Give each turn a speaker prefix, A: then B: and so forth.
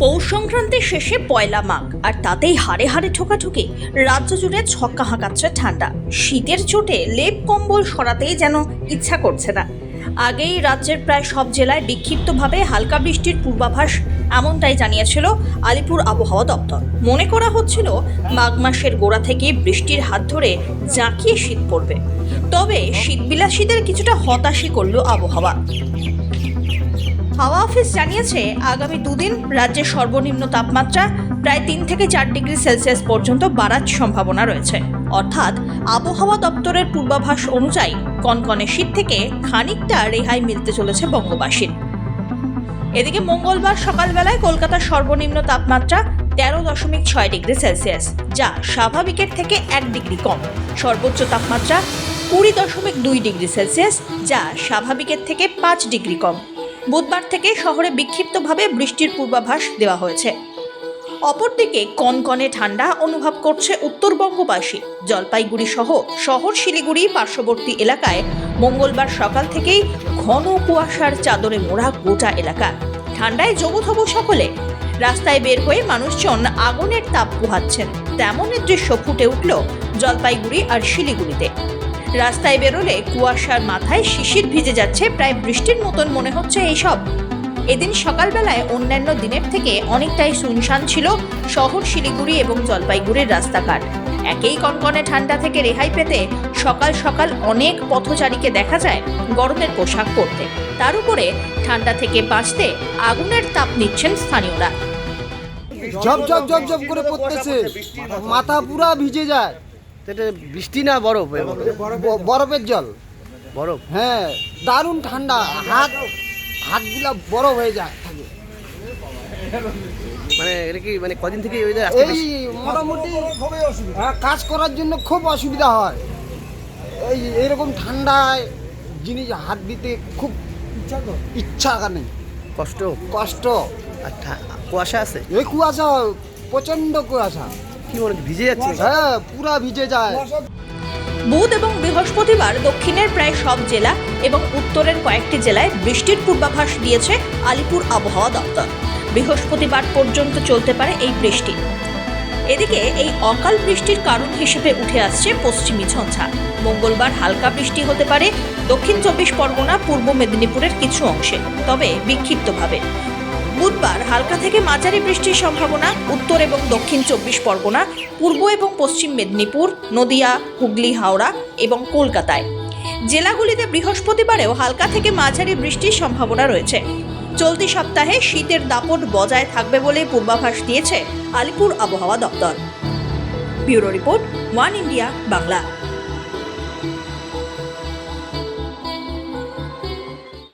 A: পৌষ সংক্রান্তির শেষে পয়লা মাঘ, আর তাতেই হাড়ে হাড়ে ঠোকাঠুকি, রাজ্য জুড়ে ছক্কা হাঁকাচ্ছে ঠান্ডা। শীতের চোটে লেপ কম্বল সরাতেই যেন ইচ্ছা করছে না। আগেই রাজ্যের প্রায় সব জেলায় বিক্ষিপ্তভাবে হালকা বৃষ্টির পূর্বাভাস এমনটাই জানিয়েছিল আলিপুর আবহাওয়া দপ্তর। মনে করা হচ্ছিল মাঘ মাসের গোড়া থেকে বৃষ্টির হাত ধরে জাঁকিয়ে শীত পড়বে। তবে শীতবিলাসীদের কিছুটা হতাশই করল আবহাওয়া। হাওয়া অফিস জানিয়েছে, আগামী দুদিন রাজ্যের সর্বনিম্ন তাপমাত্রা প্রায় তিন থেকে চার ডিগ্রি সেলসিয়াস পর্যন্ত বাড়ার সম্ভাবনা রয়েছে। অর্থাৎ, আবহাওয়া দপ্তরের পূর্বাভাস অনুযায়ী কনকনে শীত থেকে খানিকটা রেহাই মিলতে চলেছে বঙ্গবাসীর। এদিকে মঙ্গলবার সকালবেলায় কলকাতার সর্বনিম্ন তাপমাত্রা তেরো দশমিক ছয় ডিগ্রি সেলসিয়াস, যা স্বাভাবিকের থেকে এক ডিগ্রি কম। সর্বোচ্চ তাপমাত্রা কুড়ি দশমিক দুই ডিগ্রি সেলসিয়াস, যা স্বাভাবিকের থেকে পাঁচ ডিগ্রি কম। বুধবার থেকে শহরে বিক্ষিপ্তভাবে বৃষ্টির পূর্বাভাস দেওয়া হয়েছে। অপরদিকে কনকনে ঠান্ডা অনুভব করছে উত্তরবঙ্গবাসী জলপাইগুড়ি সহ শহর শিলিগুড়ি পার্শ্ববর্তী এলাকায় মঙ্গলবার সকাল থেকেই ঘন কুয়াশার চাদরে মোড়া গোটা এলাকা। ঠান্ডায় জবুথবু সকলে রাস্তায় বের হয়ে মানুষজন আগুনের তাপ পোহাচ্ছেন। তেমনই দৃশ্য ফুটে উঠল জলপাইগুড়ি আর শিলিগুড়িতে। রাস্তায় বেরোলে কুয়াশার মাথায় শিশির ভিজে যাচ্ছে, প্রায় বৃষ্টির মতন মনে হচ্ছে এইসব। এদিন সকালবেলায় অন্যান্য দিনের থেকে অনেকটাই শুনশান ছিল শহর শিলিগুড়ি এবং জলপাইগুড়ির রাস্তাঘাট। একেই কনকনে ঠান্ডা থেকে রেহাই পেতে সকাল সকাল অনেক পথচারীকে দেখা যায় গরমের পোশাক পরতে। তার উপরে ঠান্ডা থেকে বাঁচতে আগুনের তাপ নিচ্ছেন স্থানীয়রা।
B: ঝপ ঝপ করে পড়তেছে। মাথা পুরা ভিজে যায়।
C: এটা বৃষ্টি না বরফ?
B: বরফের জল।
C: বরফ?
B: হ্যাঁ দারুণ ঠান্ডা। হাত হাতগুলা বরফ হয়ে যায়। থাকে।
C: মানে এটা কি মানে কদিন থেকে এই
B: মোটামুটি কাজ করার জন্য খুব অসুবিধা হয়। এই এরকম ঠান্ডায় জিনিস হাত দিতে খুব ইচ্ছা নেই।
C: কষ্ট?
B: কষ্ট।
C: আর কুয়াশা আছে?
B: এই কুয়াশা প্রচণ্ড কুয়াশা।
C: কি মনে ভিজে যাচ্ছে?
B: হ্যাঁ পুরা ভিজে যায়।
A: বুধ এবং বৃহস্পতিবার দক্ষিণের প্রায় সব জেলা এবং উত্তরের কয়েকটি জেলায় বৃষ্টির পূর্বাভাস দিয়েছে আলিপুর আবহাওয়া দপ্তর। বৃহস্পতিবার পর্যন্ত চলতে পারে এই বৃষ্টি। এদিকে এই অকাল বৃষ্টির কারণ হিসেবে উঠে আসছে পশ্চিমী ঝঞ্ঝা। মঙ্গলবার হালকা বৃষ্টি হতে পারে। দক্ষিণ চব্বিশ পরগনা, পূর্ব মেদিনীপুরের কিছু অংশে, তবে বিক্ষিপ্তভাবে। বুধবার হালকা থেকে মাঝারি বৃষ্টির সম্ভাবনা, উত্তর এবং দক্ষিণ চব্বিশ পরগনা, পূর্ব এবং পশ্চিম মেদিনীপুর, নদিয়া, হুগলি, হাওড়া এবং কলকাতায়। জেলাগুলিতে বৃহস্পতিবারেও হালকা থেকে মাঝারি বৃষ্টির সম্ভাবনা রয়েছে। চলতি সপ্তাহে শীতের দাপট বজায় থাকবে বলে পূর্বাভাস দিয়েছে আলিপুর আবহাওয়া দপ্তর। Bureau report, one India, Bangla.